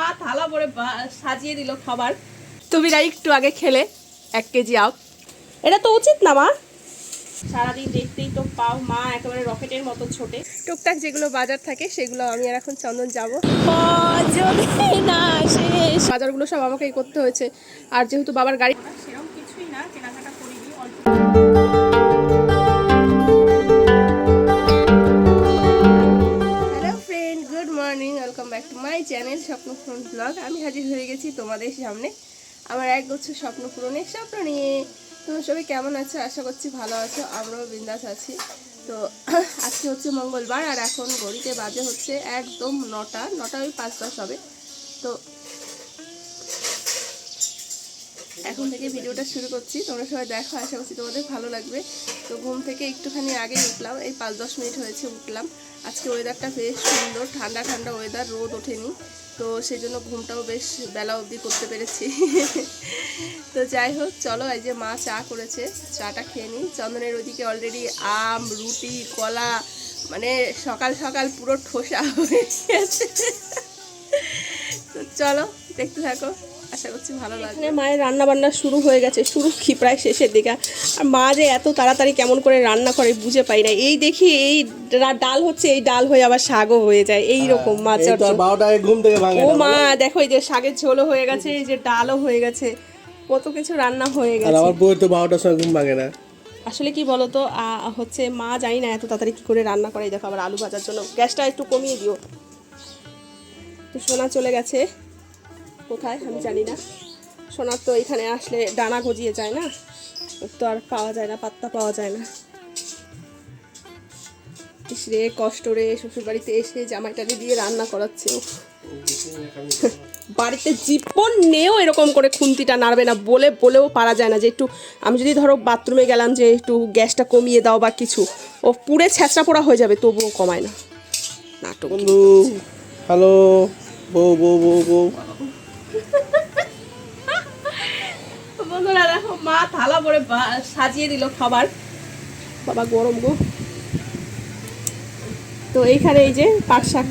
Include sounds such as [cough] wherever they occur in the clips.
মা থালা ভরে সাজিয়ে দিল খাবার। তুমি না একটু আগে খেলে, এক কেজি আপ এটা তো উচিত না, মা। সারাদিন দেখতেই তো পাও, মা একেবারে রকেটের মতো ছোটে। টুকটাক যেগুলো বাজার থাকে, সেগুলো আমি আর এখন চন্দন যাব। শেষ বাজারগুলো সব আমাকেই করতে হয়েছে। আর যেহেতু বাবার গাড়ি সেরকম মাই চ্যানেল স্বপ্ন পূরণ ব্লগ আমি হাজির হয়ে গেছি তোমাদের সামনে আমার এক বছর স্বপ্ন পূরণের স্বপ্ন নিয়ে। তোমরা সবাই কেমন আছো? আশা করছি ভালো আছো। আমরাও বিন্দাস আছি। তো, [laughs] আজকে হচ্ছে মঙ্গলবার আর এখন গড়িতে বাজে হচ্ছে একদম নটা। নটা ওই পাঁচ দশ হবে তো এখন থেকে ভিডিওটা শুরু করছি। তোমরা সবাই দেখো, আশা করছি তোমাদের ভালো লাগবে। তো ঘুম থেকে একটুখানি আগে উঠলাম, এই পাঁচ দশ মিনিট হয়েছে উঠলাম। আজকে ওয়েদারটা বেশ সুন্দর, ঠান্ডা ঠান্ডা ওয়েদার রোদ ওঠেনি। তো সেই জন্য ঘুমটাও বেশ বেলা অবধি করতে পেরেছি। [laughs] তো যাই হোক, চলো এই যে মা চা করেছে, চাটা খেয়ে নিই। চন্দনের ওদিকে অলরেডি আম, রুটি, কলা মানে সকাল সকাল পুরো ঠোসা হয়ে গেছে। [laughs] তো চলো, দেখতে থাকো। আশা করছি ভালো লাগবে। মায়ের রান্না বান্না শুরু হয়ে গেছে শুরু কি প্রায় শেষের দিকে। আর মা যে এত তাড়াতাড়ি কেমন করে রান্না করে বুঝে পাই না। এই দেখি এই ডাল হচ্ছে এই ডাল হয়ে আবার শাকও হয়ে যায়। এই রকম মাছ আর বারোটায় ঘুম থেকে ও মা দেখো এই যে শাকের ঝোলও হয়ে গেছে এই যে ডালও হয়ে গেছে। কত কিছু রান্না হয়ে আর গেছে। আমার বউয়ের তো বারোটার সময় ঘুম ভাঙে না। আসলে কি বলতো হচ্ছে মা জানি না এত তাড়াতাড়ি কি করে রান্না করে। দেখো আবার আলু ভাজার জন্য। গ্যাসটা একটু কমিয়ে দিও। তো সোনা চলে গেছে। কোথায় আমি জানি না। সোনার তো এখানে আসলে ডানা গজিয়ে যায় না। তো আর পাওয়া যায় না, পাত্তা পাওয়া যায় না। রে, কষ্ট রে শ্বশুর বাড়িতে এসে জামাইটাকে দিয়ে রান্না করাচ্ছে। বাড়িতে জীবন নেও এরকম করে খুন্তিটা নাড়বে না, বলে, বলেও পারা যায় না যে একটু, আমি যদি ধরো বাথরুমে গেলাম যে একটু গ্যাসটা কমিয়ে দাও বা কিছু, ও পুরে ছ্যাঁচড়া পোড়া হয়ে যাবে, তবুও কমায় না। নাটক। বন্ধু, হ্যালো, বউ বউ বউ বউ। বন্ধুরা দেখো মা থালা ভরে বা- সাজিয়ে দিল খাবার। বাবা গরম গো। তো এইখানে এই যে পাট শাক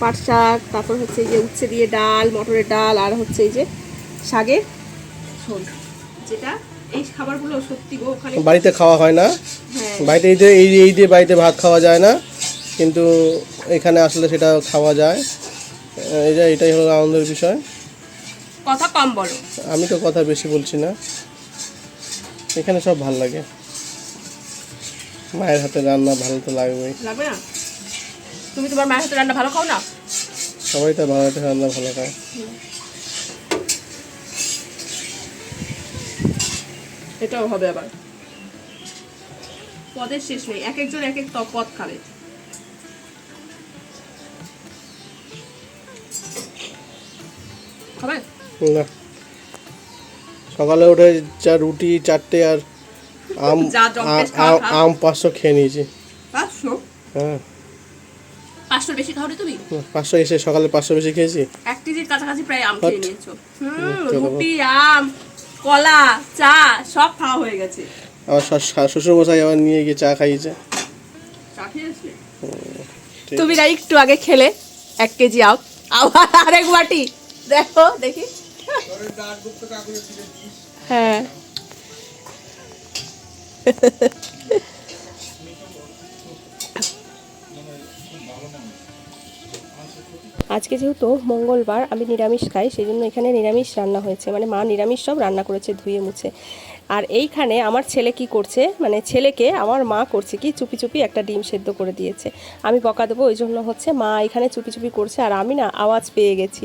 পাট শাক তারপর হচ্ছে এই যে উচ্ছে দিয়ে ডাল মটরের ডাল আর হচ্ছে এই যে শাকের ঝোল। যেটা এই খাবারগুলো সত্যি গো ওখানে বাড়িতে খাওয়া হয় না। হ্যাঁ। বাড়িতে এই যে এই এই দিয়ে বাড়িতে ভাত খাওয়া যায় না কিন্তু এখানে আসলে সেটা খাওয়া যায়। এই যে এটাই হলো আনন্দের বিষয়। কথা কম বলো। আমি তো কথা বেশি বলছি না। এখানে সব ভালো লাগে। মায়ের হাতে রান্না ভালো তো লাগবেই। লাগবে না? তুমি তোমার মায়ের হাতে রান্না ভালো খাও না? সবাই তো মায়ের হাতে রান্না ভালো খায়। এটাও হবে আবার। পদের শেষ নেই এক একজন এক এক পদ খাবে। খাবে? না। সকালে উঠে চা রুটি চারটে আর আম। আম পাঁচশো খেয়ে নিয়েছি। পাঁচশো? হ্যাঁ। পাঁচশোর বেশি খাও তুমি? পাঁচশো এসে সকালে পাঁচশো বেশি খেয়েছি। এক কেজির কাছাকাছি প্রায় আম খেয়ে নিয়েছো। হুম রুটি আম কলা চা সব খাওয়া হয়ে গেছে। আমার শ্বশুর মশাই আবার নিয়ে গিয়ে চা খাইয়েছে। চা খেয়েছি? তুমি না একটু আগে খেলে এক কেজি আম। আবার আরেক বাটি। দেখো দেখি। হ্যাঁ। আজকে যেহেতু মঙ্গলবার, আমি নিরামিষ খাই সেই জন্য এখানে নিরামিষ রান্না হয়েছে। মানে মা নিরামিষ সব রান্না করেছে ধুয়ে মুছে। আর এইখানে আমার ছেলে কি করছে? মানে ছেলেকে আমার মা করছে কি? চুপি চুপি একটা ডিম সেদ্ধ করে দিয়েছে। আমি বকা দেবো ওই জন্য হচ্ছে মা এখানে চুপি চুপি করছে আর আমি না আওয়াজ পেয়ে গেছি।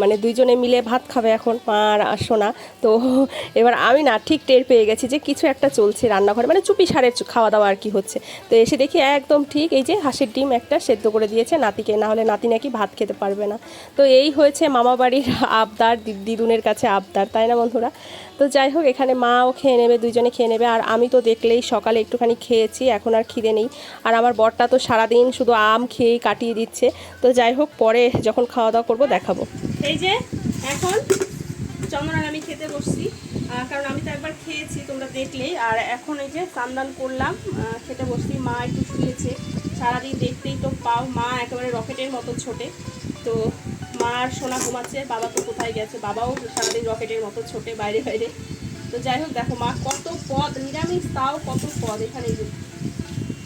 মানে দুইজনে মিলে ভাত খাবে এখন, মা আর সোনা। তো এবার আমি না ঠিক টের পেয়ে গেছি যে কিছু একটা চলছে রান্নাঘরে। মানে চুপি সারের খাওয়া দাওয়া আর কি হচ্ছে। তো এসে দেখি একদম ঠিক এই যে হাঁসের ডিম একটা সেদ্ধ করে দিয়েছে নাতিকে। না হলে নাতি নাকি ভাত খেতে পারবে না। তো এই হয়েছে মামা বাড়ির আবদার দিদুনের কাছে আবদার, তাই না বন্ধুরা? তো যাই হোক, এখানে মাও খেয়ে নেবে, দুইজনে খেয়ে নেবে। আর আমি তো দেখলেই সকালে একটুখানি খেয়েছি, এখন আর খিদে নেই। আর আমার বরটা তো সারাদিন শুধু আম খেয়েই কাটিয়ে দিচ্ছে। তো যাই হোক, পরে যখন খাওয়া দাওয়া করব, দেখাবো। এই যে, এখন চন্দন আমি খেতে বসছি। কারণ আমি তো একবার খেয়েছি, তোমরা দেখলেই। আর এখন এই যে স্নান করলাম খেতে বসছি। মা একটু শুয়েছে। সারাদিন দেখতেই তো পাও, মা একেবারে রকেটের মতো ছোটে। তো মা আর সোনা ঘুমাচ্ছে, বাবা তো কোথায় গেছে? বাবাও সারাদিন রকেটের মতো ছোটে, বাইরে বাইরে। তো যাই হোক দেখো মা কত পদ নিরামিষ তাও কত পদ। এখানে যে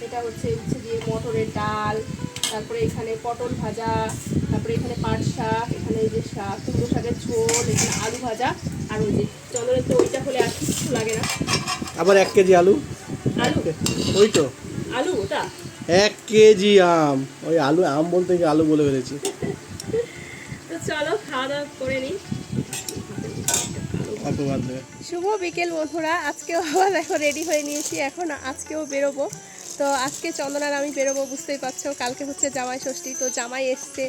এটা হচ্ছে হচ্ছে দিয়ে মটরের ডাল তারপরে এখানে পটল ভাজা তারপরে এখানে পাট শাক এখানে এই যে শাক কুমড়ো শাকের ঝোল এখানে আলু ভাজা আর ওই যে চন্দনের তো ওইটা হলে আর কিছু লাগে না। আবার এক কেজি আলু? আলু? ওই তো। আলু ওটা? এক কেজি আম। ওই আলু আম বলতে আলু বলে ফেলেছি। শুভ বিকেল বন্ধুরা, আজকেও আবার দেখো রেডি হয়ে নিয়েছি, এখন আজকেও বেরোবো। তো আজকে চন্দনার আমি বেরোবো, বুঝতেই পারছ, কালকে হচ্ছে জামাই ষষ্ঠী, তো জামাই এসছে।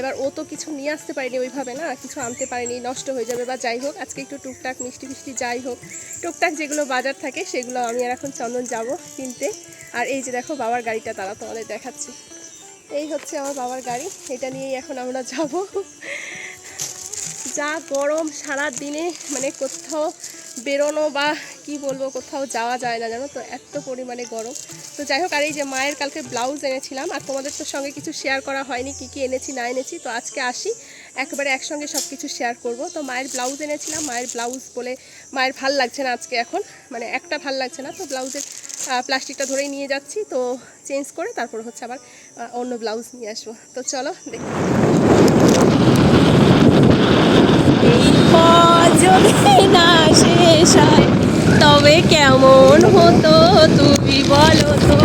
এবার ও তো কিছু নিয়ে আসতে পারেনি ওইভাবে না, কিছু আনতে পারেনি, নষ্ট হয়ে যাবে বা যাই হোক, আজকে একটু টুকটাক মিষ্টি মিষ্টি যাই হোক, টুকটাক যেগুলো বাজার থাকে সেগুলো আমি আর এখন চন্দন যাব কিনতে। আর এই যে দেখো বাবার গাড়িটা তারা তোমাদের দেখাচ্ছি। এই হচ্ছে আমার বাবার গাড়ি, এটা নিয়েই এখন আমরা যাব। যা গরম সারা দিনে মানে কোথাও বেরোনো বা কি বলব, কোথাও যাওয়া যায় না জানো তো, এত পরিমাণে গরম। তো যাই হোক, আর এই যে মায়ের কালকে ব্লাউজ এনেছিলাম, আর তোমাদের তো সঙ্গে কিছু শেয়ার করা হয়নি, কি কি এনেছি, না এনেছি, তো আজকে আসি, একবারে একসঙ্গে সব কিছু শেয়ার করব। তো মায়ের ব্লাউজ এনেছিলাম, মায়ের ব্লাউজ বলে মায়ের ভালো লাগছে না আজকে এখন মানে একটা ভালো লাগছে না, তো ব্লাউজের প্লাস্টিকটা ধরেই নিয়ে যাচ্ছি, তো চেঞ্জ করে তারপর হচ্ছে আবার অন্য ব্লাউজ নিয়ে আসব। তো চলো, দেখি এই পথ যদি না শেষ হয়, তবে কেমন হতো তুমি বলো তো?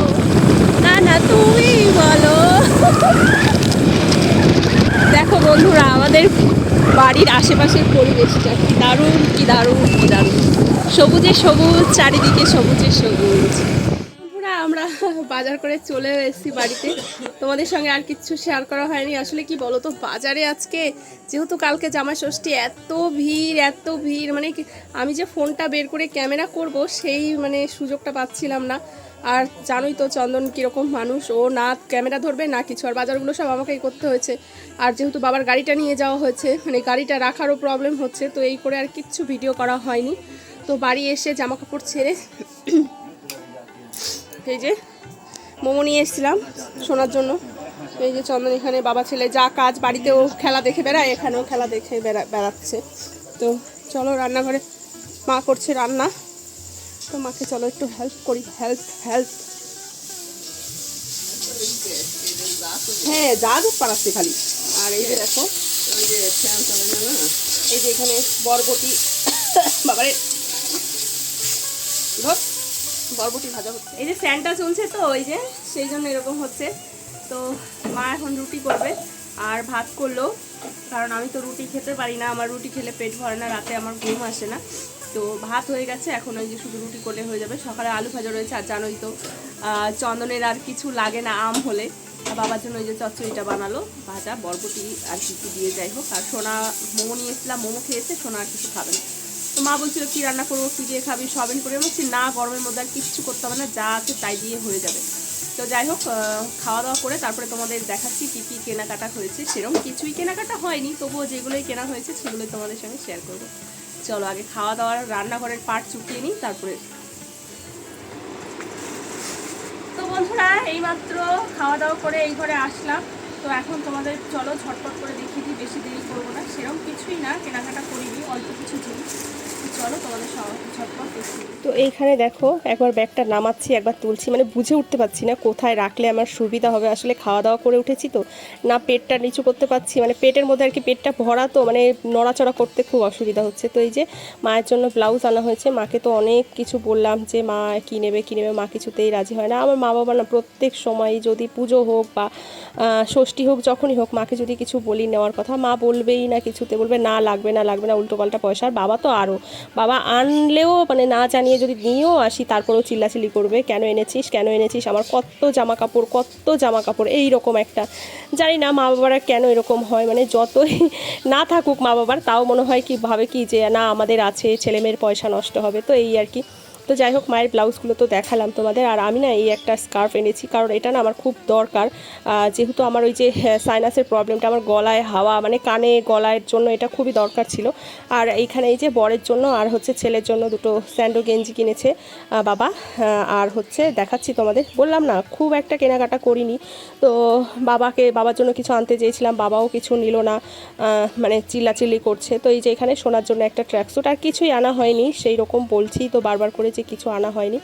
না না, তুমি বলো। দেখো বন্ধুরা, আমাদের বাড়ির আশেপাশের পরিবেশটা দারুণ, কি দারুণ কি দারুণ। সবুজে সবুজ, চারিদিকে সবুজে সবুজ। বাজার করে চলে এসেছি বাড়িতে। তোমাদের সঙ্গে আর কিচ্ছু শেয়ার করা হয়নি। আসলে কি বলো তো বাজারে আজকে যেহেতু কালকে জামা ষষ্ঠী, এত ভিড় এত ভিড় মানে আমি যে ফোনটা বের করে ক্যামেরা করব সেই মানে সুযোগটা পাচ্ছিলাম না। আর জানোই তো চন্দন কীরকম মানুষ, ও না ক্যামেরা ধরবে, না কিছু। আর বাজারগুলো সব আমাকেই করতে হয়েছে। আর যেহেতু বাবার গাড়িটা নিয়ে যাওয়া হয়েছে মানে গাড়িটা রাখারও প্রবলেম হচ্ছে, তো এই করে আর কিচ্ছু ভিডিও করা হয়নি। তো বাড়ি এসে জামা কাপড় ছেড়ে, এই যে মোমো নিয়ে এসেছিলাম শোনার জন্য। এই যে চন্দন এখানে বাবা ছেলে যা কাজ বাড়িতেও খেলা দেখে বেড়ায়, এখানেও খেলা দেখে বেড়া, বেড়াচ্ছে। তো চলো রান্নাঘরে, মা করছে রান্না। তো মাকে চলো একটু হেল্প করি হেল্প হেল্প হ্যাঁ যা দুধ পাড়াচ্ছে খালি। আর এই যে দেখো এই যে এখানে বরবটি, বাবারে বরবটি ভাজা হচ্ছে। এই যে ফ্যানটা চলছে তো, ওই যে, সেই জন্য এরকম হচ্ছে। তো মা এখন রুটি করবে আর ভাত করল, কারণ আমি তো রুটি খেতে পারি না। আমার রুটি খেলে পেট ভরে না, রাতে আমার ঘুম আসে না। তো ভাত হয়ে গেছে, এখন ওই যে শুধু রুটি করলে হয়ে যাবে। সকালে আলু ভাজা রয়েছে, আর জানোই তো চন্দনের আর কিছু লাগে না আম হলে। বাবার জন্য ওই যে চচ্চড়িটা বানালো, ভাজা, বরবটি আর কি কি দিয়ে, যাই হোক। আর সোনা, মোমো নিয়েছিলাম মোমো খেয়েছে, সোনা আর কিছু খাবে না। তো মা বলছিল, কি রান্না করব? কি দিয়ে খাবি? সবেন করে বলছি, না, গরমের মধ্যে আর কিচ্ছু করতে হবে না, যা আছে তাই দিয়ে হয়ে যাবে। তো যাই হোক খাওয়া দাওয়া করে তারপরে তোমাদের দেখাচ্ছি কী কী কেনাকাটা হয়েছে। সেরকম কিছুই কেনাকাটা হয়নি, তবুও যেগুলোই কেনা হয়েছে সেগুলোই তোমাদের সঙ্গে শেয়ার করব। চলো, আগে খাওয়া দাওয়ার রান্নাঘরের পাট চুকিয়ে নিই, তারপরে তো বন্ধুরা, এইমাত্র খাওয়া দাওয়া করে এই ঘরে আসলাম। তো এখন তোমাদের চলো ঝটপট করে দেখিয়ে দিই, বেশি দেরি করব না। সেরকম কিছুই না, কেনাকাটা করিনি, অল্প কিছু জিনিস। তো এইখানে দেখো, একবার ব্যাগটা নামাচ্ছি, একবার তুলছি মানে বুঝে উঠতে পারছি না কোথায় রাখলে আমার সুবিধা হবে। আসলে খাওয়া দাওয়া করে উঠেছি তো, না পেটটা নিচু করতে পারছি মানে পেটের মধ্যে আর কি পেটটা ভরা তো মানে নড়াচড়া করতে খুব অসুবিধা হচ্ছে। তো এই যে মায়ের জন্য ব্লাউজ আনা হয়েছে, মাকে তো অনেক কিছু বললাম যে, মা, কী নেবে কী নেবে? মা কিছুতেই রাজি হয় না। আমার মা বাবা না প্রত্যেক সময় যদি পুজো হোক বা ষষ্ঠী হোক, যখনই হোক, মাকে যদি কিছু বলি নেওয়ার কথা, মা বলবেই না কিছুতে, বলবে না, লাগবে না লাগবে না, উল্টো পাল্টা পয়সা। আর বাবা তো আরও বাবা আনলেও মানে না জানিয়ে যদি নিয়েও আসি, তারপরেও চিল্লাচিল্লি করবে, কেন এনেছিস কেন এনেছিস, আমার কত জামা কাপড় কত জামা কাপড় এই রকম একটা। জানি না মা বাবারা কেন এরকম হয় মানে যতই না থাকুক মা বাবার, তাও মনে হয় কি, ভাবে কি যে না, আমাদের আছে, ছেলেমেয়ের পয়সা নষ্ট হবে, তো এই আর কি। তো যাই হোক, মায়ের ব্লাউজগুলো তো দেখালাম তোমাদের। আর আমি না এই একটা স্কার্ফ এনেছি, কারণ এটা না আমার খুব দরকার। যেহেতু আমার ওই যে সাইনাসের প্রবলেমটা আমার গলায়, হাওয়া মানে কানে, গলায় জন্য এটা খুবই দরকার ছিল। আর এইখানে এই যে বরের জন্য, আর হচ্ছে ছেলের জন্য দুটো স্যান্ডো গেঞ্জি কিনেছে বাবা। আর হচ্ছে দেখাচ্ছি তোমাদের। বললাম না, খুব একটা কেনাকাটা করিনি। তো বাবাকে, বাবার জন্য কিছু আনতে চেয়েছিলাম, বাবাও কিছু নিল না। মানে চিল্লাচিল্লি করছে। তো এই যে এখানে শোনার জন্য একটা ট্র্যাকস্যুট আর কিছুই আনা হয়নি, সেই রকম বলছি। তো বারবার করে যে কিছু আনা হয়নি।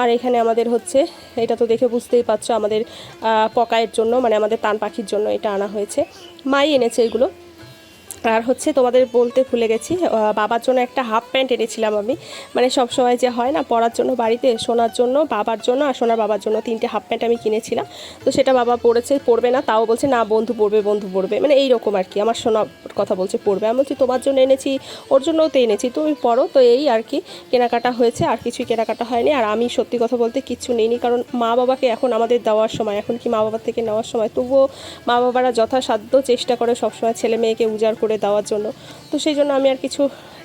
আর এখানে আমাদের হচ্ছে, এটা তো দেখে বুঝতেই পারছ আমাদের পকায়ের জন্য মানে আমাদের তান পাখির জন্য এটা আনা হয়েছে। মাই এনেছে এগুলো। আর হচ্ছে তোমাদের বলতে ভুলে গেছি বাবার জন্য একটা হাফ প্যান্ট এনেছিলাম আমি। মানে সব সময় যে হয় না পরার জন্য বাড়িতে, সোনার জন্য, বাবার জন্য আর সোনার বাবার জন্য তিনটে হাফ প্যান্ট আমি কিনেছিলাম। তো সেটা বাবা পরেছে পরবে না, তাও বলছে, না বন্ধু পরবে বন্ধু পরবে মানে এই রকম আর কি, আমার সোনার কথা বলছে পরবে আমি বলছি, তোমার জন্য এনেছি, ওর জন্যও তো এনেছি, তুমি পরো তো এই আর কি, কেনাকাটা হয়েছে, আর কিছুই কেনাকাটা হয়নি। আর আমি সত্যি কথা বলতে কিচ্ছু নেইনি, কারণ মা বাবাকে এখন আমাদের দেওয়ার সময়, এখন কি মা বাবার থেকে নেওয়ার সময়? তবুও মা বাবারা যথাসাধ্য চেষ্টা করে সবসময় ছেলে মেয়েকে উজাড় করে দেওয়ার জন্য। তো সেই জন্য আমি আর কিছু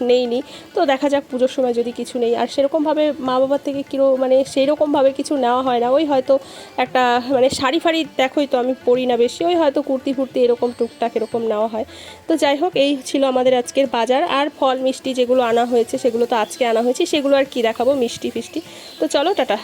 নেইনি। তো দেখা যাক পুজোর সময় যদি কিছু নেই। আর সেরকমভাবে মা বাবার থেকে কিরো মানে সেই রকমভাবে কিছু নেওয়া হয় না। ওই হয়তো একটা মানে শাড়ি ফাড়ি দেখোই তো আমি পরি না বেশি। ওই হয়তো কুর্তি ফুর্তি এরকম, টুকটাক এরকম নেওয়া হয়। তো যাই হোক, এই ছিল আমাদের আজকের বাজার। আর ফল, মিষ্টি যেগুলো আনা হয়েছে, সেগুলো তো আজকে আনা হয়েছে। সেগুলো আর কি দেখাবো? মিষ্টি ফিষ্টি। তো চলো, টাটা।